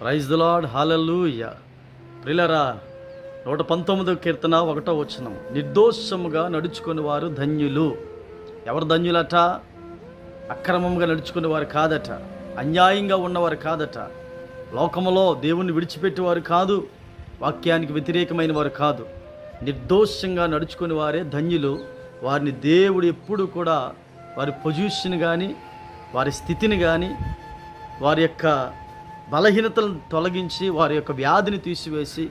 Praise the lord హాలూయ ప్రిలరా నూట పంతొమ్మిదో కీర్తన ఒకటో వచనం. నిర్దోషముగా నడుచుకుని వారు ధన్యులు. ఎవరు ధన్యులట? అక్రమంగా నడుచుకునే వారు కాదట. అన్యాయంగా ఉన్నవారు కాదట. లోకములో దేవుణ్ణి విడిచిపెట్టేవారు కాదు. వాక్యానికి వ్యతిరేకమైన వారు కాదు. నిర్దోషంగా నడుచుకునే వారే ధన్యులు. వారిని దేవుడు ఎప్పుడు కూడా వారి పొజిషన్ కానీ వారి స్థితిని కానీ వారి యొక్క బలహీనతలను తొలగించి వారి యొక్క వ్యాధిని తీసివేసి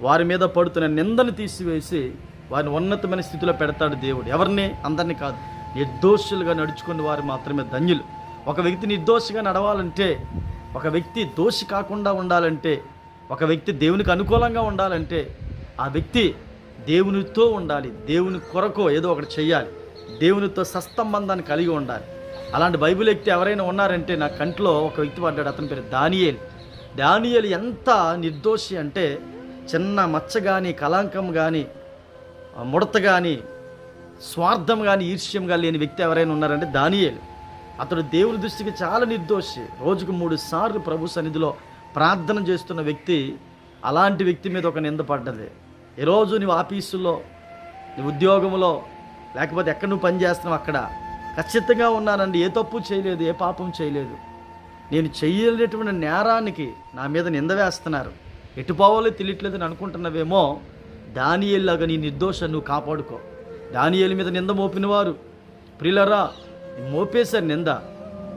వారి మీద పడుతున్న నిందను తీసివేసి వారిని ఉన్నతమైన స్థితిలో పెడతాడు దేవుడు. ఎవరిని? అందరినీ కాదు. నిర్దోషులుగా నడుచుకున్న వారు మాత్రమే ధన్యులు. ఒక వ్యక్తి నిర్దోషిగా నడవాలంటే ఒక వ్యక్తి దోషి కాకుండా ఉండాలంటే ఒక వ్యక్తి దేవునికి అనుకూలంగా ఉండాలంటే ఆ వ్యక్తి దేవునితో ఉండాలి. దేవుని కొరకు ఏదో ఒకటి చేయాలి దేవునితో సస్తంబంధాన్ని కలిగి ఉండాలి. అలాంటి బైబిల్ వ్యక్తి ఎవరైనా ఉన్నారంటే నా కంట్లో ఒక వ్యక్తి పడ్డాడు అతని పేరు దానియేలు. దానియేలు ఎంత నిర్దోషి అంటే చిన్న మచ్చ కానీ కలాంకం కానీ ముడత కానీ స్వార్థం కానీ ఈర్ష్యం లేని వ్యక్తి ఎవరైనా ఉన్నారంటే దానియేలు. అతడు దేవుని దృష్టికి చాలా నిర్దోషి. రోజుకు మూడు సార్లు ప్రభు సన్నిధిలో ప్రార్థన చేస్తున్న వ్యక్తి అలాంటి వ్యక్తి మీద ఒక నింద పడ్డది. ఈరోజు నువ్వు ఆఫీసులో నీ ఉద్యోగంలో లేకపోతే ఎక్కడ నువ్వు పని చేస్తున్నావు అక్కడ? ఖచ్చితంగా ఉన్నానండి. ఏ తప్పు చేయలేదు ఏ పాపం చేయలేదు. నేను చేయలేటువంటి నేరానికి నా మీద నింద వేస్తున్నారు. ఎటు పోవాలో తెలియట్లేదని అనుకుంటున్నావేమో దానియేలాగా నీ నిర్దోషం నువ్వు కాపాడుకో. దానియేలు మీద నింద మోపినవారు. ప్రిలరా మోపేశారు నింద.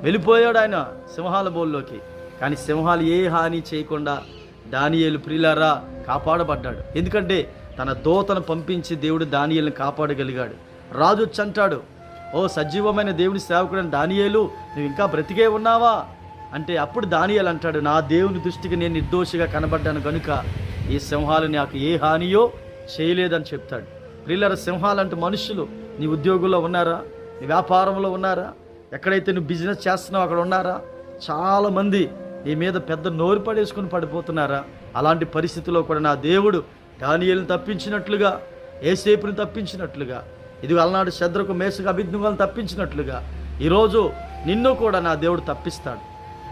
వెళ్ళిపోయాడు ఆయన సింహాల బోల్లోకి. కానీ సింహాలు ఏ హాని చేయకుండా దానియేలు ప్రిలరా కాపాడబడ్డాడు. ఎందుకంటే తన దోతను పంపించి దేవుడు దానియేలుని కాపాడగలిగాడు. రాజు వచ్చి అంటాడు ఓ సజీవమైన దేవుని సేవకుడైన దానియేలు నువ్వు ఇంకా బ్రతికే ఉన్నావా? అంటే అప్పుడు దానియాలు అంటాడు నా దేవుని దృష్టికి నేను నిర్దోషిగా కనబడ్డాను కనుక ఈ సింహాలు నాకు ఏ హానియో చేయలేదని చెప్తాడు. ప్రిల్లర సింహాలంటే మనుషులు నీ ఉద్యోగంలో ఉన్నారా? నీ వ్యాపారంలో ఉన్నారా? ఎక్కడైతే నువ్వు బిజినెస్ చేస్తున్నావు అక్కడ ఉన్నారా? చాలామంది నీ మీద పెద్ద నోరు పడేసుకుని పడిపోతున్నారా? అలాంటి పరిస్థితిలో కూడా నా దేవుడు దానియేలుని తప్పించినట్లుగా ఏసేపుని తప్పించినట్లుగా ఇది అలనాడు శద్రకు మేసుగా అభిజ్ఞలను తప్పించినట్లుగా ఈరోజు నిన్ను కూడా నా దేవుడు తప్పిస్తాడు.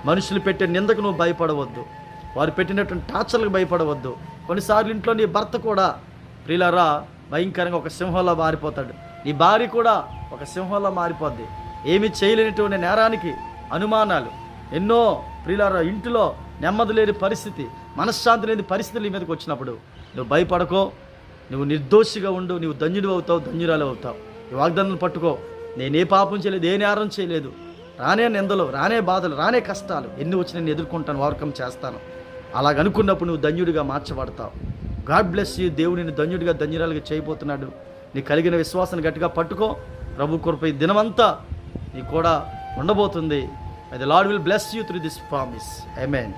మనుషులు పెట్టే నిందకు నువ్వు భయపడవద్దు. వారు పెట్టినటువంటి టార్చర్లకు భయపడవద్దు. కొన్నిసార్లు ఇంట్లో నీ భర్త కూడా ప్రియులరా భయంకరంగా ఒక సింహంలో మారిపోతాడు. నీ భార్య కూడా ఒక సింహంలో మారిపోద్ది. ఏమి చేయలేనటువంటి నేరానికి అనుమానాలు. ఎన్నో ప్రియులారా ఇంటిలో నెమ్మది లేని పరిస్థితి మనశ్శాంతి లేని పరిస్థితులు మీదకి వచ్చినప్పుడు నువ్వు భయపడకో. నువ్వు నిర్దోషిగా ఉండు నువ్వు ధన్యుడు అవుతావు ధన్యురాలు అవుతావు. ఈ వాగ్దానాలు పట్టుకో. నేనే పాపం చేయలేదు ఏ నేరం చేయలేదు. రానే నిందలు రానే బాధలు రానే కష్టాలు. ఎన్ని వచ్చినా నేను ఎదుర్కొంటాను వార్కం చేస్తాను. అలాగనుకున్నప్పుడు నువ్వు ధన్యుడిగా మార్చబడతావు. గాడ్ బ్లెస్ యూ దేవుడు నిన్ను ధన్యుడిగా ధన్యురాలుగా చేయబోతున్నాడు. నీ కలిగిన విశ్వాసాన్ని గట్టిగా పట్టుకో. ప్రభు కృప దినమంతా నీ కూడా ఉండబోతుంది. అది Lord will bless you through this promise I mean